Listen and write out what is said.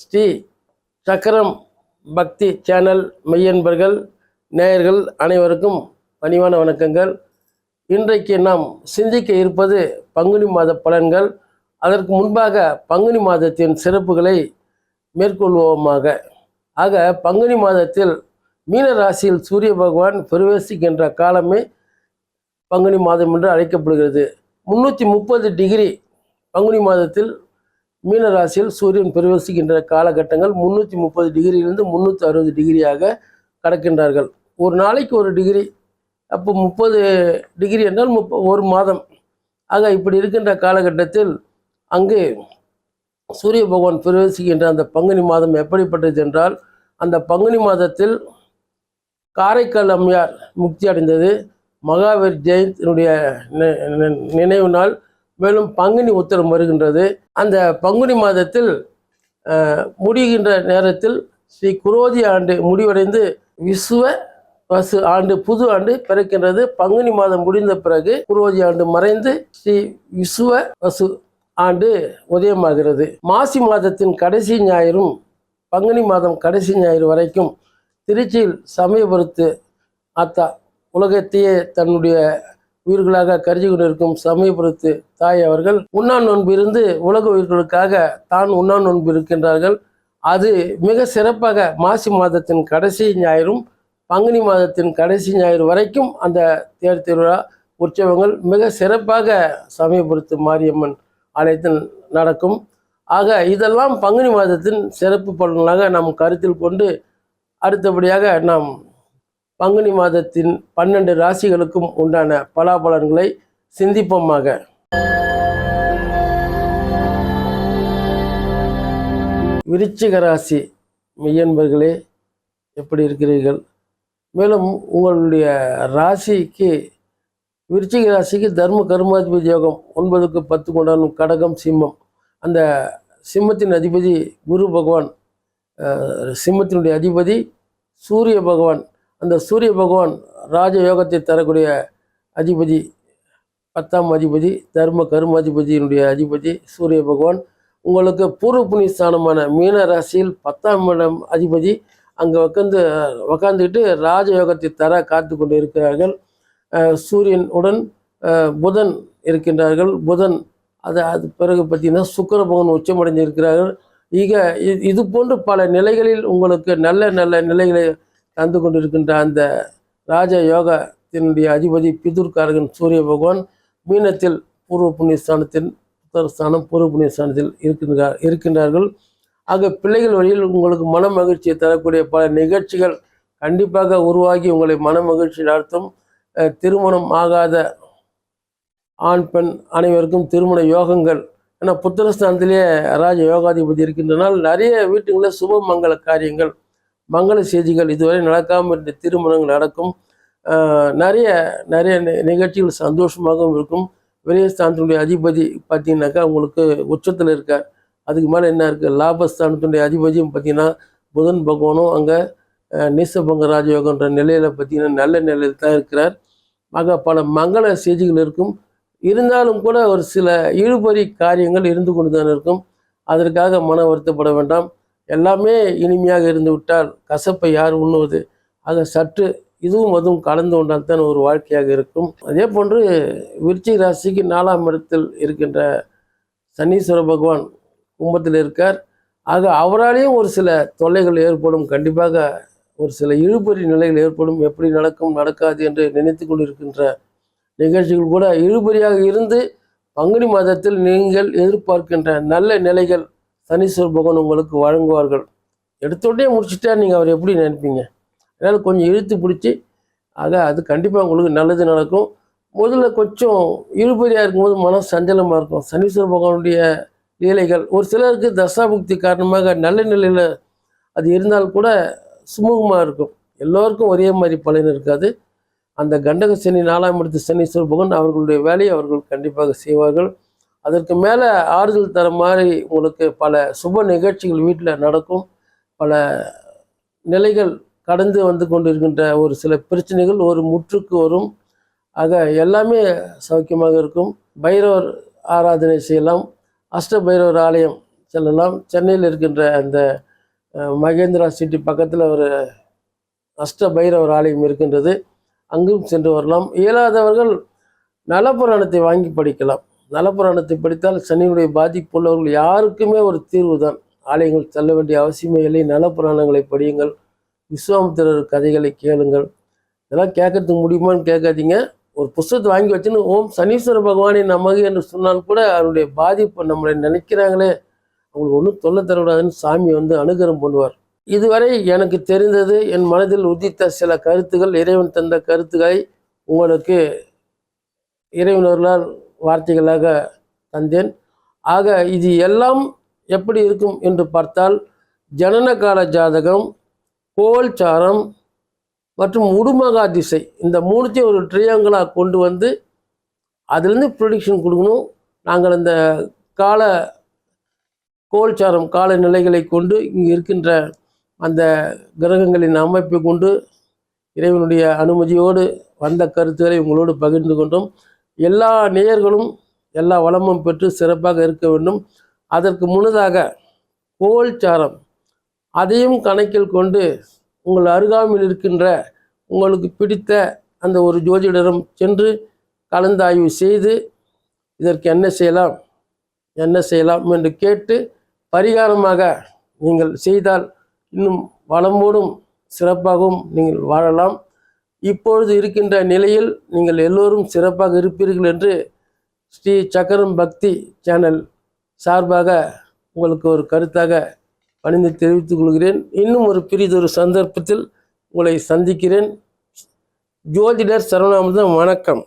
ஸ்ரீ சக்கரம் பக்தி சேனல் மெய்யன்பர்கள் நேயர்கள் அனைவருக்கும் பணிவான வணக்கங்கள். இன்றைக்கு நாம் சிந்திக்க இருப்பது பங்குனி மாத பலன்கள். அதற்கு முன்பாக பங்குனி மாதத்தின் சிறப்புகளை மேற்கொள்வோமாக. ஆக பங்குனி மாதத்தில் மீன ராசியில் சூரிய பகவான் பிரவேசிக்கின்ற காலமே பங்குனி மாதம் என்று அழைக்கப்படுகிறது. முன்னூற்றி முப்பது டிகிரி பங்குனி மாதத்தில் மீன ராசியில் சூரியன் பிரவேசிக்கின்ற காலகட்டங்கள் முந்நூற்றி முப்பது டிகிரியிலிருந்து முந்நூற்றி அறுபது டிகிரியாக கடக்கின்றார்கள். ஒரு நாளைக்கு ஒரு டிகிரி அப்போ முப்பது டிகிரி என்றால் முப்ப ஒரு மாதம். ஆக இப்படி இருக்கின்ற காலகட்டத்தில் அங்கு சூரிய பகவான் பிரவேசிக்கின்ற அந்த பங்குனி மாதம் எப்படிப்பட்டது என்றால் அந்த பங்குனி மாதத்தில் காரைக்கால் அம்மையார் முக்தி அடைந்தது. மகாவீர் ஜெயந்தினுடைய நினைவு நாள் மேலும் பங்குனி உத்தரம் வருகின்றது. அந்த பங்குனி மாதத்தில் முடிகின்ற நேரத்தில் ஸ்ரீ குரோதி ஆண்டு முடிவடைந்து விசுவ வசு ஆண்டு புது ஆண்டு பிறக்கின்றது. பங்குனி மாதம் முடிந்த பிறகு குரோதி ஆண்டு மறைந்து ஸ்ரீ விசுவ வசு ஆண்டு உதயமாகிறது. மாசி மாதத்தின் கடைசி ஞாயிறும் பங்குனி மாதம் கடைசி ஞாயிறு வரைக்கும் திருச்சியில் சமயபுரத்து ஆத்தா உலகத்தையே தன்னுடைய உயிர்களாக கருதி கொண்டிருக்கும் சமயபுரத்து தாய் அவர்கள் உண்ணா நோன்பு இருந்து உலக உயிர்களுக்காக தான் உண்ணா நோன்பு இருக்கின்றார்கள். அது மிக சிறப்பாக மாசி மாதத்தின் கடைசி ஞாயிறும் பங்குனி மாதத்தின் கடைசி ஞாயிறு வரைக்கும் அந்த தேர் திருவிழா உற்சவங்கள் மிக சிறப்பாக சமயபுரத்து மாரியம்மன் ஆலயத்தில் நடக்கும். ஆக இதெல்லாம் பங்குனி மாதத்தின் சிறப்பு பலனாக நாம் கருத்தில் கொண்டு அடுத்தபடியாக நாம் பங்குனி மாதத்தின் பன்னெண்டு ராசிகளுக்கும் உண்டான பலாபலன்களை சிந்திப்போமாக. விருச்சிக ராசி மெய்யன்பர்களே எப்படி இருக்கிறீர்கள்? மேலும் உங்களுடைய ராசிக்கு விருச்சிக ராசிக்கு தர்ம கர்மாதிபதி யோகம் ஒன்பதுக்கு பத்து கொண்டாடும் கடகம் சிம்மம். அந்த சிம்மத்தின் அதிபதி குரு பகவான் சிம்மத்தினுடைய அதிபதி சூரிய பகவான் அந்த சூரிய பகவான் ராஜ யோகத்தை தரக்கூடிய அதிபதி பத்தாம் அதிபதி தர்ம கர்மாதிபதியினுடைய அதிபதி சூரிய பகவான். உங்களுக்கு பூர்வ புண்ணிய ஸ்தானமான மீன ராசியில் பத்தாம் இடம் அதிபதி. அங்கே உட்காந்து உக்காந்துக்கிட்டு ராஜ யோகத்தை தர காத்து கொண்டு இருக்கிறார்கள் சூரியன் உடன் புதன் இருக்கின்றார்கள். புதன் அது அது பிறகு பார்த்திங்கன்னா சுக்கர பகவான் உச்சமடைந்து இருக்கிறார்கள் ஈக இது போன்று பல நிலைகளில் உங்களுக்கு நல்ல நல்ல நிலைகளை தந்து கொண்டிருக்கின்ற அந்த ராஜ யோகத்தினுடைய அதிபதி பிதுர்காரகன் சூரிய பகவான் மீனத்தில் பூர்வ புண்ணியஸ்தானத்தின் ஸ்தானம் பூர்வ புண்ணியஸ்தானத்தில் இருக்கின்றார் இருக்கின்றார்கள். ஆக பிள்ளைகள் வழியில் உங்களுக்கு மன மகிழ்ச்சியை தரக்கூடிய பல நிகழ்ச்சிகள் கண்டிப்பாக உருவாகி உங்களை மன மகிழ்ச்சி நடத்தும். திருமணம் ஆகாத ஆண் பெண் அனைவருக்கும் திருமண யோகங்கள். ஏன்னா புத்திரஸ்தானத்திலேயே ராஜ யோகாதிபதி இருக்கின்றனால் நிறைய வீட்டுங்களில் சுப மங்கள காரியங்கள் மங்கள செய்திகள் இதுவரை நடக்காமல் இருந்த திருமணங்கள் நடக்கும். நிறைய நிறைய நி- நிகழ்ச்சிகள் சந்தோஷமாகவும் இருக்கும். விரயஸ்தானத்தினுடைய அதிபதி பார்த்தீங்கன்னாக்கா உங்களுக்கு உச்சத்தில் இருக்கார். அதுக்கு மேலே என்ன இருக்குது லாபஸ்தானத்தினுடைய அதிபதியும் பார்த்தீங்கன்னா புதன் பகவானும் அங்கே நீசபங்க ராஜயோகன்ற நிலையில் பார்த்தீங்கன்னா நல்ல நிலையில் தான் இருக்கிறார். ஆக பல மங்கள செய்திகள் இருக்கும். இருந்தாலும் கூட ஒரு சில இழுபறி காரியங்கள் இருந்து கொண்டு தான் இருக்கும். அதற்காக மன வருத்தப்பட வேண்டாம். எல்லாமே இனிமையாக இருந்து விட்டால் கசப்பை யார் உண்ணுவது? ஆக சற்று இதுவும் அதுவும் கலந்து கொண்டால் தான் ஒரு வாழ்க்கையாக இருக்கும். அதே போன்று விருச்சிக ராசிக்கு நாலாம் இடத்தில் இருக்கின்ற சனீஸ்வர பகவான் கும்பத்தில் இருக்கார். ஆக அவராலேயும் ஒரு சில தொல்லைகள் ஏற்படும். கண்டிப்பாக ஒரு சில இழுபறி நிலைகள் ஏற்படும். எப்படி நடக்கும் நடக்காது என்று நினைத்து கொண்டிருக்கின்ற நிகழ்ச்சிகள் கூட இழுபறியாக இருந்து பங்குனி மாதத்தில் நீங்கள் எதிர்பார்க்கின்ற நல்ல நிலைகள் சனீஸ்வர பகவான் உங்களுக்கு வழங்குவார்கள். எடுத்தோடனே முடிச்சுட்டா நீங்கள் அவர் எப்படி நினைப்பீங்க? அதனால் கொஞ்சம் இழுத்து பிடிச்சி ஆக அது கண்டிப்பாக உங்களுக்கு நல்லது நடக்கும். முதல்ல கொஞ்சம் இழுபறியாக இருக்கும்போது மனம் சஞ்சலமாக இருக்கும். சனீஸ்வர பகவானுடைய லீலைகள் ஒரு சிலருக்கு தசாபுக்தி காரணமாக நல்ல நிலையில் அது இருந்தால் கூட சுமூகமாக இருக்கும். எல்லோருக்கும் ஒரே மாதிரி பலன் இருக்காது. அந்த கண்டக சனி நாலாம் இடத்து சனீஸ்வர பகவான் அவர்களுடைய வேலையை அவர்கள் கண்டிப்பாக செய்வார்கள். அதற்கு மேலே ஆறுதல் தர மாதிரி உங்களுக்கு பல சுப நிகழ்ச்சிகள் வீட்டில் நடக்கும். பல நிலைகள் கடந்து வந்து கொண்டிருக்கின்ற ஒரு சில பிரச்சனைகள் ஒரு முற்றுக்கு வரும். ஆக எல்லாமே சௌக்கியமாக இருக்கும். பைரவர் ஆராதனை செய்யலாம். அஷ்ட பைரவர் ஆலயம் செல்லலாம். சென்னையில் இருக்கின்ற அந்த மகேந்திரா சிட்டி பக்கத்தில் ஒரு அஷ்ட பைரவர் ஆலயம் இருக்கின்றது. அங்கும் சென்று வரலாம். இயலாதவர்கள் நலப்புராணத்தை வாங்கி படிக்கலாம். நலப்புராணத்தை படித்தால் சனியினுடைய பாதிப்பு உள்ளவர்கள் யாருக்குமே ஒரு தீர்வு தான் ஆலயங்கள் செல்ல வேண்டிய அவசியமே இல்லை. நலப்புராணங்களை படியுங்கள். விஸ்வாமித்திரர் கதைகளை கேளுங்கள். இதெல்லாம் கேட்கறதுக்கு முடியுமான்னு கேட்காதீங்க. ஒரு புஸ்தகத்தை வாங்கி வச்சுன்னு ஓம் சனீஸ்வர பகவானை நமகு என்று சொன்னால் கூட அவருடைய பாதிப்பு நம்மளை நினைக்கிறாங்களே அவங்களுக்கு ஒன்றும் தொல்லை தரக்கூடாதுன்னு சாமி வந்து அனுகிரம் பண்ணுவார். இதுவரை எனக்கு தெரிந்தது என் மனதில் உதித்த சில கருத்துகள் இறைவன் தந்த கருத்துக்களை உங்களுக்கு இறைவனர்களால் வார்த்தைகளாக தந்தேன். ஆக இது எல்லாம் எப்படி இருக்கும் என்று பார்த்தால் ஜனன கால ஜாதகம் கோல்சாரம் மற்றும் உடுமகா திசை இந்த மூணுத்தையும் ஒரு ட்ரையாங்கிளாக கொண்டு வந்து அதுலேருந்து ப்ரொடிக்ஷன் கொடுக்கணும். நாங்கள் அந்த கால கோல்சாரம் கால நிலைகளை கொண்டு இங்கே இருக்கின்ற அந்த கிரகங்களின் அமைப்பை கொண்டு இறைவனுடைய அனுமதியோடு வந்த கருத்துக்களை உங்களோடு பகிர்ந்து கொண்டோம். எல்லா நேயர்களும் எல்லா வளமும் பெற்று சிறப்பாக இருக்க வேண்டும். அதற்கு முன்னதாக கோல்சாரம் அதையும் கணக்கில் கொண்டு உங்கள் அருகாமையில் இருக்கின்ற உங்களுக்கு பிடித்த அந்த ஒரு ஜோதிடரும் சென்று கலந்தாய்வு செய்து இதற்கு என்ன செய்யலாம் என்ன செய்யலாம் என்று கேட்டு பரிகாரமாக நீங்கள் செய்தால் இன்னும் வளமோடும் சிறப்பாகவும் நீங்கள் வாழலாம். இப்பொழுது இருக்கின்ற நிலையில் நீங்கள் எல்லோரும் சிறப்பாக இருப்பீர்கள் என்று ஸ்ரீ சக்கரம் பக்தி சேனல் சார்பாக உங்களுக்கு ஒரு கருத்தாக பணிந்து தெரிவித்துக் கொள்கிறேன். இன்னும் ஒரு பெரிதொரு சந்தர்ப்பத்தில் உங்களை சந்திக்கிறேன். ஜோதிடர் சரவணாமதம் வணக்கம்.